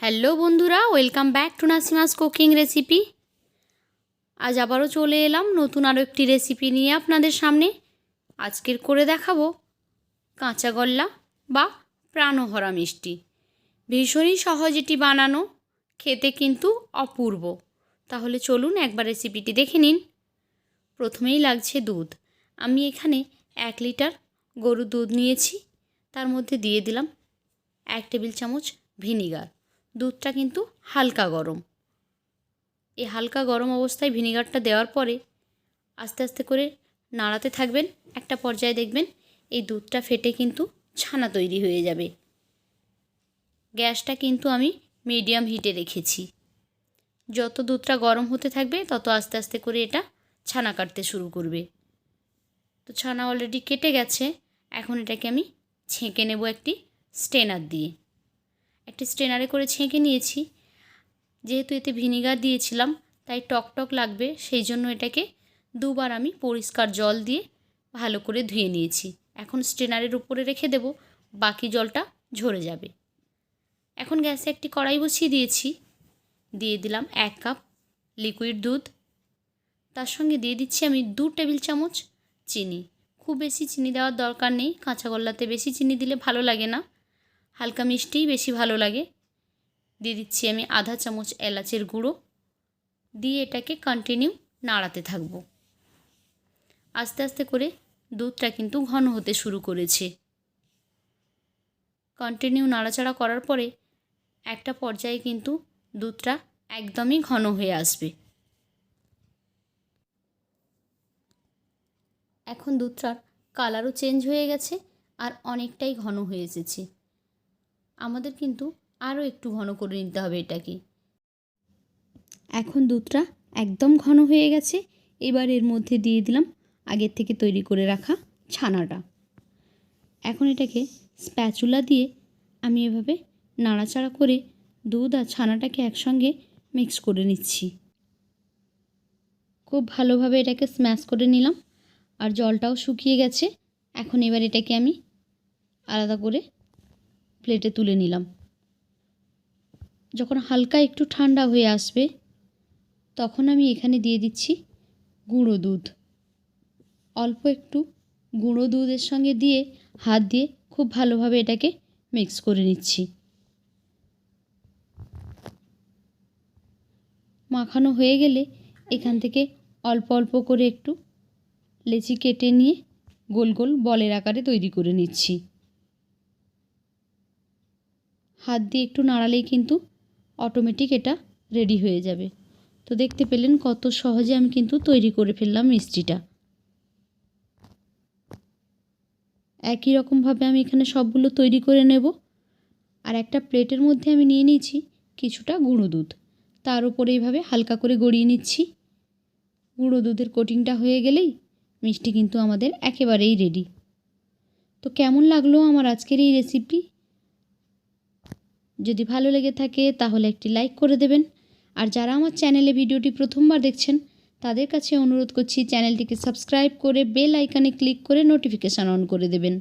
Hello বন্ধুরা, welcome back to Nasima's cooking recipe. আজ আবারও চলে এলাম নতুন আরও একটি রেসিপি নিয়ে আপনাদের সামনে। আজকের করে দেখাবো কাঁচা গল্লা বা প্রাণহরা মিষ্টি। ভীষণই সহজ এটি বানানো, খেতে কিন্তু অপূর্ব। তাহলে চলুন একবার রেসিপিটি দেখে নিন। প্রথমেই লাগছে দুধ। আমি এখানে এক লিটার গরুর দুধ নিয়েছি। তার মধ্যে দিয়ে দিলাম এক টেবিল চামচ ভিনিগার। দুধটা কিন্তু হালকা গরম। এই হালকা গরম অবস্থায় ভিনিগারটা দেওয়ার পরে আস্তে আস্তে করে নাড়াতে থাকবেন। একটা পর্যায়ে দেখবেন এই দুধটা ফেটে কিন্তু ছানা তৈরি হয়ে যাবে। গ্যাসটা কিন্তু আমি মিডিয়াম হিটে রেখেছি। যত দুধটা গরম হতে থাকবে, তত আস্তে আস্তে করে এটা ছানা কাটতে শুরু করবে। তো ছানা অলরেডি কেটে গেছে, এখন এটাকে আমি ছেঁকে নেব একটি স্টেনার দিয়ে। একটি স্ট্রেনারে করে ছেঁকে নিয়েছি। যেহেতু এতে ভিনিগার দিয়েছিলাম, তাই টক টক লাগবে, সেই জন্য এটাকে দুবার আমি পরিষ্কার জল দিয়ে ভালো করে ধুয়ে নিয়েছি। এখন স্ট্রেনারের উপরে রেখে দেব, বাকি জলটা ঝরে যাবে। এখন গ্যাসে একটি কড়াই বসিয়ে দিয়েছি। দিয়ে দিলাম এক কাপ লিকুইড দুধ। তার সঙ্গে দিয়ে দিচ্ছি আমি দু টেবিল চামচ চিনি। খুব বেশি চিনি দেওয়ার দরকার নেই, কাঁচা গল্লাতে বেশি চিনি দিলে ভালো লাগে না। হালকা মিষ্টিই বেশি ভালো লাগে। দিয়ে দিচ্ছি আমি আধা চামচ এলাচের গুঁড়ো। দিয়ে এটাকে কন্টিনিউ নাড়াতে থাকব। আস্তে আস্তে করে দুধটা কিন্তু ঘন হতে শুরু করেছে। কন্টিনিউ নাড়াচাড়া করার পরে একটা পর্যায়ে কিন্তু দুধটা একদমই ঘন হয়ে আসবে। এখন দুধটার কালারও চেঞ্জ হয়ে গেছে আর অনেকটাই ঘন হয়ে এসেছে। আমাদের কিন্তু আরও একটু ঘন করে নিতে হবে এটাকে। এখন দুধটা একদম ঘন হয়ে গেছে, এবার এর মধ্যে দিয়ে দিলাম আগের থেকে তৈরি করে রাখা ছানাটা। এখন এটাকে স্প্যাচুলা দিয়ে আমি এভাবে নাড়াচাড়া করে দুধ আর ছানাটাকে একসঙ্গে মিক্স করে নিচ্ছি। খুব ভালোভাবে এটাকে স্ম্যাশ করে নিলাম, আর জলটাও শুকিয়ে গেছে। এখন এবার এটাকে আমি আলাদা করে প্লেটে তুলে নিলাম। যখন হালকা একটু ঠান্ডা হয়ে আসবে, তখন আমি এখানে দিয়ে দিচ্ছি গুঁড়ো দুধ। অল্প একটু গুঁড়ো দুধের সঙ্গে দিয়ে হাত দিয়ে খুব ভালোভাবে এটাকে মিক্স করে নিচ্ছি। মাখানো হয়ে গেলে এখান থেকে অল্প অল্প করে একটু লেচি কেটে নিয়ে গোল গোল বলের আকারে তৈরি করে নিচ্ছি। হাত দিয়ে একটু নাড়ালেই কিন্তু অটোমেটিক এটা রেডি হয়ে যাবে। তো দেখতে পেলেন কত সহজে আমি কিন্তু তৈরি করে ফেললাম মিষ্টিটা। একই রকমভাবে আমি এখানে সবগুলো তৈরি করে নেব। আর একটা প্লেটের মধ্যে আমি নিয়ে নিয়েছি কিছুটা গুঁড়ো দুধ। তার উপরে এইভাবে হালকা করে গড়িয়ে নিচ্ছি। গুঁড়ো দুধের কোটিংটা হয়ে গেলেই মিষ্টি কিন্তু আমাদের একেবারেই রেডি তো কেমন লাগল আমার আজকের এই রেসিপি যদি ভালো লেগে থাকে তাহলে একটি লাইক করে দেবেন। আর যারা আমার চ্যানেলে ভিডিওটি প্রথমবার দেখছেন, তাদের কাছে অনুরোধ করছি চ্যানেলটিকে সাবস্ক্রাইব করে বেল আইকনে ক্লিক করে নোটিফিকেশান অন করে দেবেন।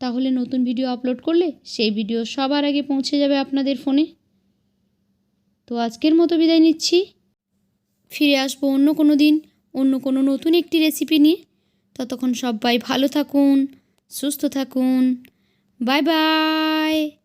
তাহলে নতুন ভিডিও আপলোড করলে সেই ভিডিও সবার আগে পৌঁছে যাবে আপনাদের ফোনে। তো আজকের মতো বিদায় নিচ্ছি। ফিরে আসব অন্য কোনো দিন, অন্য কোনো নতুন একটি রেসিপি নিয়ে। ততক্ষণ সবাই ভালো থাকুন, সুস্থ থাকুন। Bye bye!